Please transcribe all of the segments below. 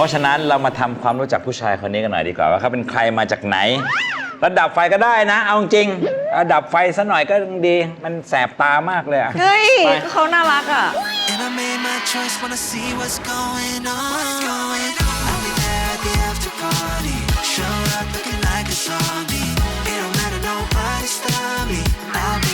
เพราะฉะนั้นเรามาทำความรู้จักผู้ชายคนนี้กันหน่อยดีกว่าว่าเขาเป็นใครมาจากไหน ระดับไฟก็ได้นะ เอาจริงระดับไฟซะหน่อยก็ยังดี มันแสบตามากเลยอะ เฮ้ยไป เขาน่ารักอะ And I made my choice when I see what's going on. Going. I'll be there at the after party. Show up looking like a zombie. It don't matter, nobody stop me. I'll be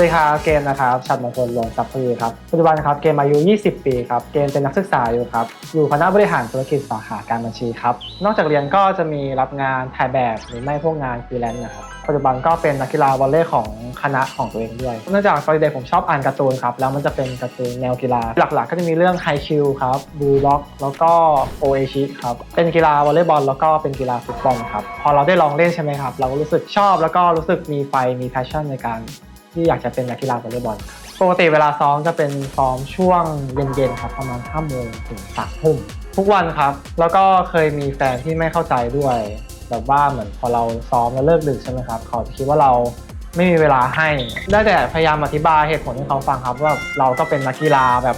วัสดีครับเกมนะครับชัดมงคลลงซับพือครับปัจจุบันครับเกมอายุ 20 ปีครับเกมเป็นนักศึกษาอยู่ครับอยู่คณะบริหารธุรกิจสาขาการบัญชีครับนอกจากเรียนก็จะมีรับงานถ่ายแบบหรือไม่พวกงานฟรีแลนซ์นะครับปัจจุบันก็เป็นนักกีฬาวอลเลย์ของคณะของตัวเองด้วยเนื่องจากตอนเด็กผมชอบอ่านการ์ตูนครับแล้วมันจะเป็นการ์ตูนแนวกีฬา หลักๆ ก็จะมีเรื่องไฮคิวครับบูล็อกแล้วก็โอเอชิครับเป็นกีฬาวอลเลย์บอลแล้วก็เป็นกีฬาฟุตบอลครับพอเราได้ลองเล่นใช่ไหมครับเราก็รู้สึกชอบแล้วก็รู้สึกมีไฟมีแพชชั่นในการ ที่อยากจะเป็นนักกีฬาวอลเลย์บอลครับปกติเวลาซ้อมจะเป็นซ้อมช่วงเย็นๆครับประมาณ5โมงถึง3ทุ่มทุกวันครับ แล้วก็เคยมีแฟนที่ไม่เข้าใจด้วยแบบว่าเหมือนพอเราซ้อมแล้วเลิกดึกใช่ไหมครับเขาจะคิดว่าเราไม่มีเวลาให้ ได้แต่พยายามอธิบายเหตุผลให้เขาฟังครับว่าเราก็เป็นนักกีฬาแบบ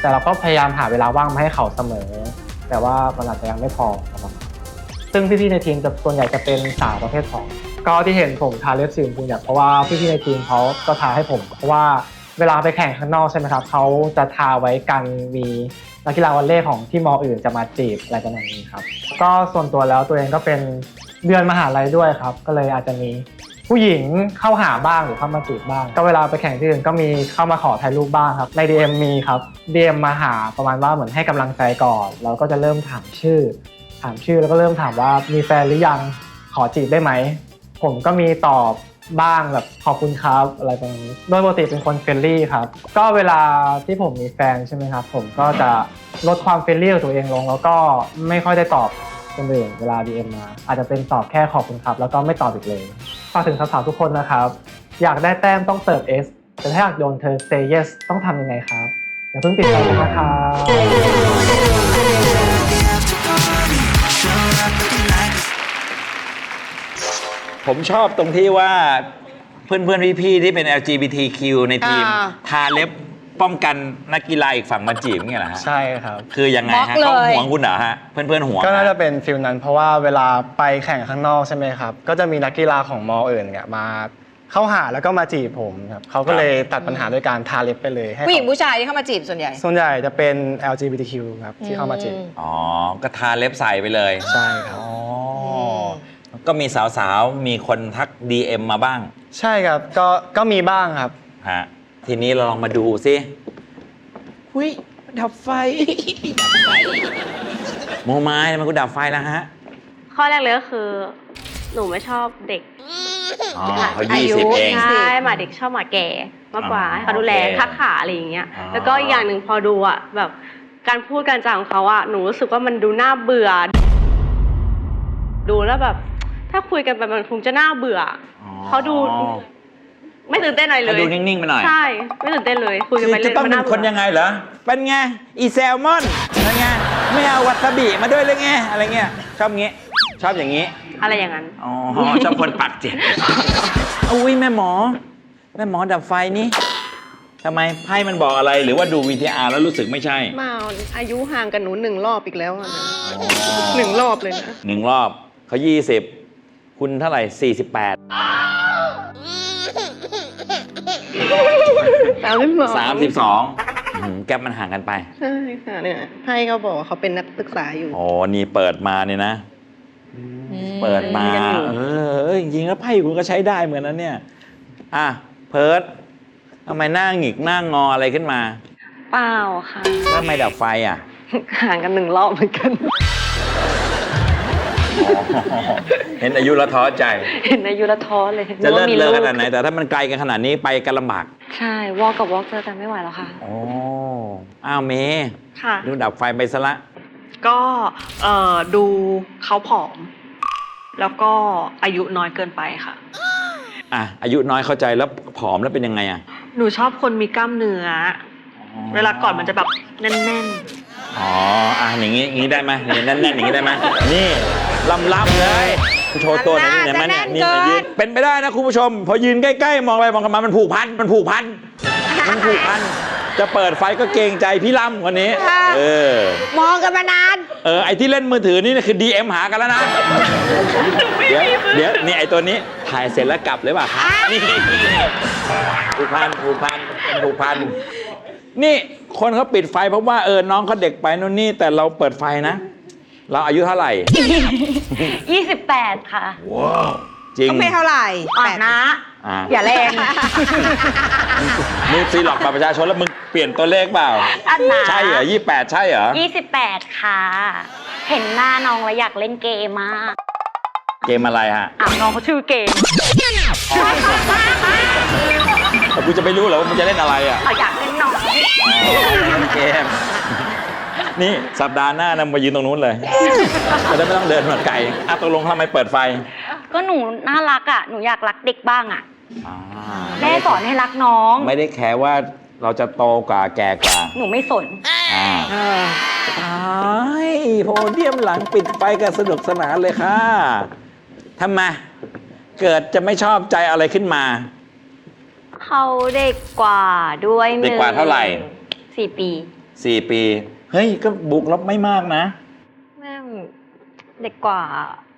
แต่เราก็พยายามหาเวลาว่างมาให้เขาเสมอ แต่ว่ามันอาจจะยังไม่พอครับซึ่งพี่ๆในทีมจะส่วนใหญ่จะเป็นสาวประเภทสอง ก็ที่เห็นผมทาเล็บสีชมพูเนี่ยเพราะว่าพี่ๆในทีมเขาก็ทาให้ผมเพราะว่าเวลาไปแข่งข้างนอกใช่ไหมครับเขาจะทาไว้กันมีนักกีฬาวอลเลย์ของที่มออื่นจะมาจีบอะไรประมาณนี้ครับ ก็ส่วนตัวแล้วตัวเองก็เป็นเดือนมหาลัยด้วยครับ ก็เลยอาจจะมีผู้หญิงเข้าหาบ้างหรือเข้ามาจีบบ้าง ก็เวลาไปแข่งที่อื่นก็มีเข้ามาขอถ่ายรูปบ้างครับใน DM มีครับ DM มาหาประมาณว่าเหมือนให้กำลังใจก่อนแล้วก็จะเริ่มถามชื่อ ถามชื่อแล้วก็เริ่มถามว่ามีแฟนหรือยังขอจีบได้ไหม ผมก็มีตอบบ้างแบบขอบคุณครับอะไรประมาณนี้โดยปกติเป็นคนเฟรนลี่ครับ ก็เวลาที่ผมมีแฟนใช่ไหมครับ ผมก็จะลดความเฟรนลี่ของตัวเองลง แล้วก็ไม่ค่อยได้ตอบคนอื่นเวลา DM มา อาจจะเป็นตอบแค่ขอบคุณครับ แล้วก็ไม่ตอบอีกเลยฝากถึงสาวๆทุกคนนะครับ อยากได้แต้มต้องเติร์ S แต่ถ้าอยากโดนเธอ say yes ต้องทำยังไงครับอย่าเพิ่งปิดไฟนะครับ Show up ผมชอบตรงที่ว่าเพื่อนๆพี่ๆที่เป็น LGBTQ ในทีม อ่า ทาเล็บป้องกันนักกีฬาอีกฝั่งมาจีบเนี่ยเหรอฮะใช่ครับ คือยังไงบล็อกฮะเลย เขาห่วงคุณเหรอฮะ เพื่อนๆห่วงก็น่าฮะจะเป็นฟิลนั้นเพราะว่าเวลาไปแข่งข้างนอกใช่ไหมครับ ก็จะมีนักกีฬาของมออื่นเนี่ยมาเข้าหาแล้วก็มาจีบผมครับเขาก็เลยตัดปัญหาด้วยการทาเล็บไปเลยให้ผู้หญิงเขาผู้ชายที่เข้ามาจีบส่วนใหญ่ส่วนใหญ่จะเป็น LGBTQ ครับที่เข้ามาจีบ อ๋อก็ทาเล็บใส่ไปเลยใช่ครับ อ๋ออ ก็มีสาวๆ มีคนทัก DM มาบ้างใช่ครับ ก็ก็มีบ้างครับ ฮะทีนี้เราลองมาดูสิหุยดับไฟ โมไม้ทำไมคุณดับไฟแล้วฮะข้อแรกเลยก็คือ หนูไม่ชอบเด็กอ๋อเขาอายี่ยุสิบเอง ใช่หมาเด็กชอบหมาแก่มากกว่าอ๋อให้เขาดูแลโอเคทักขาอะไรอย่างเงี้ยอ๋อแล้วก็อีกอย่างหนึ่งพอดูอะแบบการพูดการจาของเขาอะหนูรู้สึกว่ามันดูน่าเบื่อ ดูแล้วแบบ ถ้าคุยกันไปมันคงจะน่าเบื่ออ๋อเขาดูไม่ตื่นเต้นอะไรเลให้ย ดูนิ่งๆไปหน่อย ใช่ ไม่ตื่นเต้นเลยคุยกันคือไปจะเรื่อยต้องมัเป็นน่าคนเบื่อยังไงเหรอ เป็นไง อีแซลมอนเป็นไง ไม่เอาวัตาบิมาด้วยเลยไง อะไรเงี้ย ชอบงี้ ชอบอย่างงี้ อะไรอย่างนั้น อ๋อ ชอบคนปากเจ็บ อุ้ยแม่หมอ แม่หมอดับไฟนี่ทำไมไพ่มันบอกอะไรหรือว่าดู VTR แล้วรู้สึกไม่ใช่ มาอายุห่างกันหนูหนึ่งรอบอีกแล้วอะนะอ๋อหนึ่งรอบเลยนะ หนึ่งรอบเขายี่สิบ คุณเท่าไหร่สี่สิบแปดสามสิบสองสามสิบสองแก๊ปมันห่างกันไป ใช่ค่ะเนี่ยไพ่เขาบอกว่าเขาเป็นนักศึกษาอยู่โอ้นี่เปิดมาเนี่ยนะ เปิดมาเออจริงๆแล้วไพ่คุณก็ใช้ได้เหมือนนั้นเนี่ย อะ เพิร์ดทำไมหน้าหงิกหน้างออะไรขึ้นมาเปล่าค่ะ ทำไมดับไฟอะ ห่างกันหนึ่งรอบเหมือนกันอ๋อ เห็นอายุแล้วท้อใจเห็นอายุและท้อเลยจะเลิกนึว่ามีเลิกกขนาดไหน แต่ถ้ามันไกลกันขนาดนี้ไปกันลำบากใช่วอลกับวอลเจอกันไม่ไหวแล้วค่ะ โอ้อ้าวเมย์ค่ะ ดูดับไฟไปซะละ ก็เอ่อดูเขาผอม แล้วก็อายุน้อยเกินไปค่ะ อะ อายุน้อยเข้าใจแล้วผอมแล้วเป็นยังไงอะหนูชอบคนมีกล้ามเนื้อเวลากอดมันจะแบบแน่นอ๋ออะอย่างงี้อย่างงี้ได้ไหมนี่แน่นๆอย่างงี้ได้ไหมนี่ ลำลำๆเลยโชว์ตัวหน่อยนี่เห็นไหมเนี่ยนี่จะแน่นเกินยืนเป็นไปได้นะคุณผู้ชม พอยืนใกล้ๆ มองไปมองกันมามันผูกพันมันผูกพันมันผูกพันจะเปิดไฟก็เกรงใจพี่ล่ำคนนี้เออ มองกันมานาน เออไอที่เล่นมือถือนี่คือ DM หากันแล้วนะ เดี๋ยวเดี๋ยวนี่ไอตัวนี้ถ่ายเสร็จแล้วกลับเลยป่ะนี่ผูกพันผูกพันเป็นผูกพัน นี่คนเขาปิดไฟเพราะว่าเออน้องเขาเด็กไปนู่นนี่แต่เราเปิดไฟนะ เราอายุเท่าไหร่ 28 ค่ะจริง ก็ไม่เท่าไหร่อะแปดนะ อ่า อย่าแรงมึงซีหลอกบัตรประชาชนแล้วมึงเปลี่ยนตัวเลขเปล่า อันนะใช่เหรอยี่แปดใช่เหรอ 28 ค่ะ เห็นหน้าน้องแล้วอยากเล่นเกมมากเกมอะไรฮะอะน้องเขาชื่อเกมแต่กูจะไปรู้เหรอว่ามึงจะเล่นอะไรอะอะอยากเล่นน้องเกม นี่สัปดาห์หน้านำมายืนตรงนู้นเลยจะได้ไม่ต้องเดินมาไกลอะตกลงทำไมเปิดไฟก็หนูน่ารักอะหนูอยากรักเด็กบ้างอะอ่าแม่สอนให้รักน้อง ไม่ได้แคร์ว่าเราจะโตกว่าแก่กว่าหนูไม่สน อ่าเออไอ้โพเดียมหลังปิดไฟกันสนุกสนานเลยค่ะทำไมเกิดจะไม่ชอบใจอะไรขึ้นมา เขาเด็กกว่าด้วยหนึ่งเด็กกว่าเท่าไหร่ สี่ปีสี่ปี เฮ้ยก็บุกลบไม่มากนะ แม่งเด็กกว่า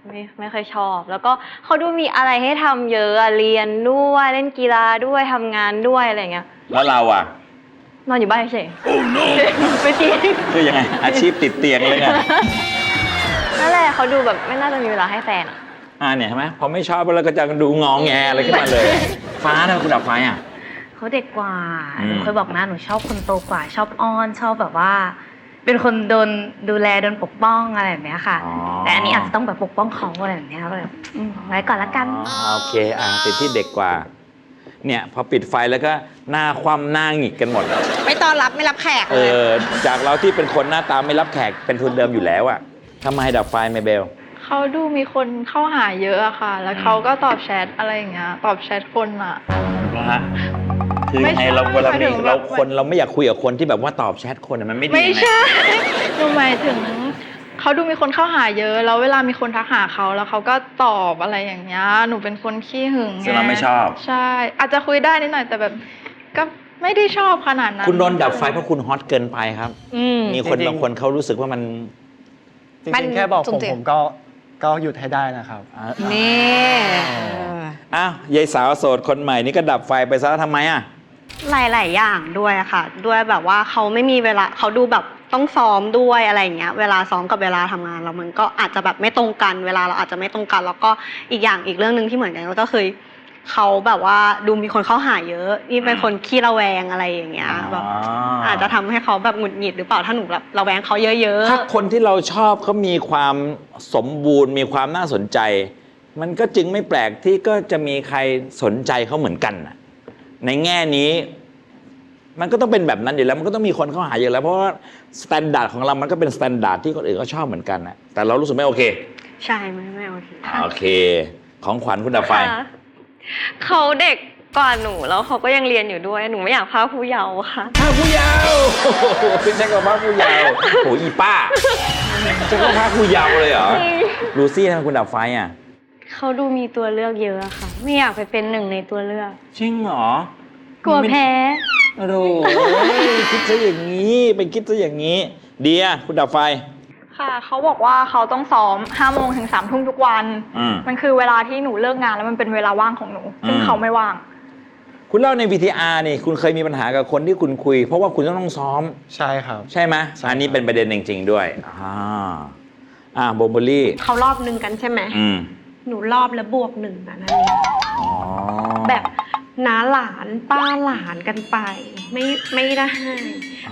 ไม่ไม่ค่อยชอบ แล้วก็เขาดูมีอะไรให้ทำเยอะอะเรียนด้วยเล่นกีฬาด้วยทำงานด้วยอะไรอย่างเงี้ยแล้วเราอะ นอนอยู่บ้านเฉยไม่จริงคือยังไง อาชีพติดเตียงเลยไงนั่นแหละเขาดูแบบไม่น่าจะมีเวลาให้แฟนอะอ่าเนี่ยเห็นไหมพอไม่ชอบแล้วก็จะดูงองแงอะไรขึ้นมาเลย ฟ้าทำไมคุณดับไฟอะ เขาเด็กกว่าอืม หนูเคยบอกนะหนูชอบคนโตกว่า ชอบอ้อนชอบแบบว่า เป็นคนโดนดูแลโดนปกป้องอะไรแบบเนี้ยค่ะ อ๋อ แต่อันนี้อาจจะต้องแบบปกป้องเขาอะไรแบบเนี้ยก็แบบอืมไว้ก่อนละกัน อ๋อโอเค อ่าติดที่เด็กกว่า เนี่ย พอปิดไฟแล้วก็หน้าคว่ำหน้าหงิกกันหมด ไม่ต้อนรับไม่รับแขกเอเลยอ จากเราที่เป็นคนหน้าตาไม่รับแขกเป็นทุนเดิมอยู่แล้วอะทำไมดับไฟไม่เบล เขาดูมีคนเข้าหาเยอะอะค่ะ แล้วเขาก็ตอบแชทอะไรอย่างเงี้ย ตอบแชทคนอะ นะฮะคือไม่ไงใช่เราเวลาหมายมีถึงเราแบบ คนเราไม่อยากคุยกับคนที่แบบว่าตอบแชทคนอะมันไม่ดีไม่ไงใช่ หนูหมายถึง เขาดูมีคนเข้าหาเยอะ แล้วเวลามีคนทักหาเขาแล้วเขาก็ตอบอะไรอย่างเงี้ย หนูเป็นคนขี้หึงซึ่งเราไม่ชอบ ใช่ อาจจะคุยได้นิดหน่อยแต่แบบ ก็ไม่ได้ชอบขนาดนั้น คุณโดนดับไฟเพราะคุณฮอตเกินไปครับ อืมมีคนจริงๆ บางคนเขารู้สึกว่ามัน จมันริงๆแค่บอกสุ่ผมมเสี่ยงผมก็ ก็หยุดให้ได้นะครับอะนี่เอออ้าวยายสาวโสดคนใหม่นี่ก็ดับไฟไปซะแล้วทำไมอะหลาย ๆ อย่างด้วยอะค่ะ ด้วยแบบว่าเขาไม่มีเวลาเขาดูแบบต้องซ้อมด้วยอะไรอย่างเงี้ย เวลาซ้อมกับเวลาทำงานเรามันก็อาจจะแบบไม่ตรงกัน เวลาเราอาจจะไม่ตรงกัน แล้วก็อีกอย่างอีกเรื่องหนึ่งที่เหมือนกันก็คือ เขาแบบว่าดูมีคนเข้าหาเยอะนี่เป็นคนขี้ระแวงอะไรอย่างเงี้ยแบบอาจจะทำให้เขาแบบหงุดหงิดหรือเปล่าถ้าหนูแบบระแวงเขาเยอะถ้าคนที่เราชอบเขามีความสมบูรณ์มีความน่าสนใจ มันก็จึงไม่แปลกที่ก็จะมีใครสนใจเขาเหมือนกันน่ะในแง่นี้ มันก็ต้องเป็นแบบนั้นอยู่แล้วมันก็ต้องมีคนเข้าหาอยู่แล้วเพราะว่าสแตนดาร์ดของเรามันก็เป็นสแตนดาร์ดที่คนอื่นก็ชอบเหมือนกันนะแต่เรารู้สึกไม่โอเคๆใช่ไม่ไม่โอเคโอเค ของขวัญคุณดับไฟค่ะ เขาเด็กกว่าหนูแล้วเขาก็ยังเรียนอยู่ด้วย หนูไม่อยากพาผู้เยาว์ค่ะภาคผู้เยาว์โอ้โหเป็นใช้กับภาคผู้เยาว์โอ้ยอีป้าจะก็ภาคผู้เยาว์เลยเหรอลูซี่ทำไมคุณดับไฟอะเขาดูมีตัวเลือกเยอะค่ะ ไม่อยากไปเป็นหนึ่งในตัวเลือก จริงเหรอ กลัวแพ้โอ้โหคิดซะอย่างนี้ เป็นคิดซะอย่างนี้ เดียคุณดับไฟ ค่ะเขาบอกว่าเขาต้องซ้อมห้าโมงถึงสามทุ่มทุกวัน อืม มันคือเวลาที่หนูเลิกงานแล้วมันเป็นเวลาว่างของหนู ซึ่งอืม เขาไม่ว่าง คุณเล่าใน VTR นี่คุณเคยมีปัญหากับคนที่คุณคุย เพราะว่าคุณต้องต้องซ้อม ใช่ครับ ใช่ไหมใช่อันนี้เป็นประเด็นจริง ๆ ด้วยอ่าอ่าโบมเบอรี่เขารอบหนึ่งกันใช่ไหม อืม หนูรอบแล้วบวกหนึ่งอะนั่นเองอ๋อแบบ น้าหลานป้าหลานกันไป ไม่ไม่ได้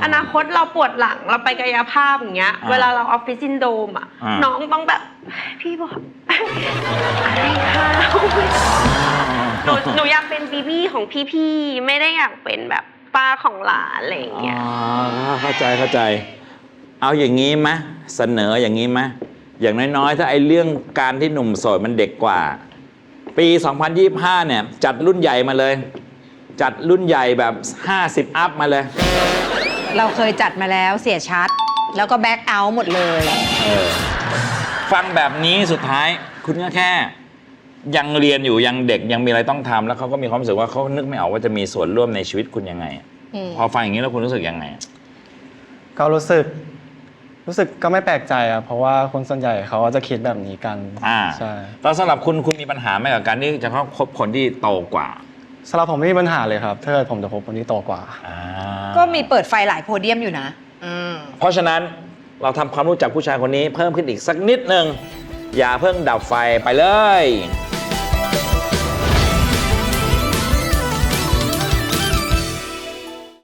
อนาคตเราปวดหลังเราไปกายภาพอย่างเงี้ย อ่าเวลาเราออฟฟิศซินโดรมอะ อ่า น้องต้องแบบ พี่บอกอะไรคะหนูหนูอยากเป็นบีบี้ของพี่ๆไม่ได้อยากเป็นแบบป้าของหลานอะไรอย่างเงี้ยอ๋อเข้าใจเข้าใจ เอาอย่างนี้ไหมเสนออย่างนี้ไหมอย่างน้อยๆ ถ้าไอ้เรื่องการที่หนุ่มโสดมันเด็กกว่า ปี 2025 เนี่ย จัดรุ่นใหญ่มาเลย จัดรุ่นใหญ่แบบ 50 อัพมาเลย เราเคยจัดมาแล้วเสียชัด แล้วก็แบ็คเอาท์หมดเลยเออฟังแบบนี้สุดท้ายคุณก็แค่ ยังเรียนอยู่ยังเด็กยังมีอะไรต้องทำแล้วเขาก็มีความรู้สึกว่าเขานึกไม่ออกว่าจะมีส่วนร่วมในชีวิตคุณยังไง อืม พอฟังอย่างนี้แล้วคุณรู้สึกยังไง ก็รู้สึก รู้สึกก็ไม่แปลกใจอะเพราะว่าคนส่วนใหญ่เขาก็จะคิดแบบนี้กันอ่าใช่แล้วสำหรับคุณคุณมีปัญหาไหมกับการที่จะเข้าคบคนที่โตกว่าสำหรับผมไม่มีปัญหาเลยครับถ้าเกิดผมจะพบคนที่โตกว่าก็มีเปิดไฟหลายโพเดียมอยู่นะ อืม เพราะฉะนั้นเราทำความรู้จักผู้ชายคนนี้เพิ่มขึ้นอีกสักนิดหนึ่งอย่าเพิ่งดับไฟไปเลย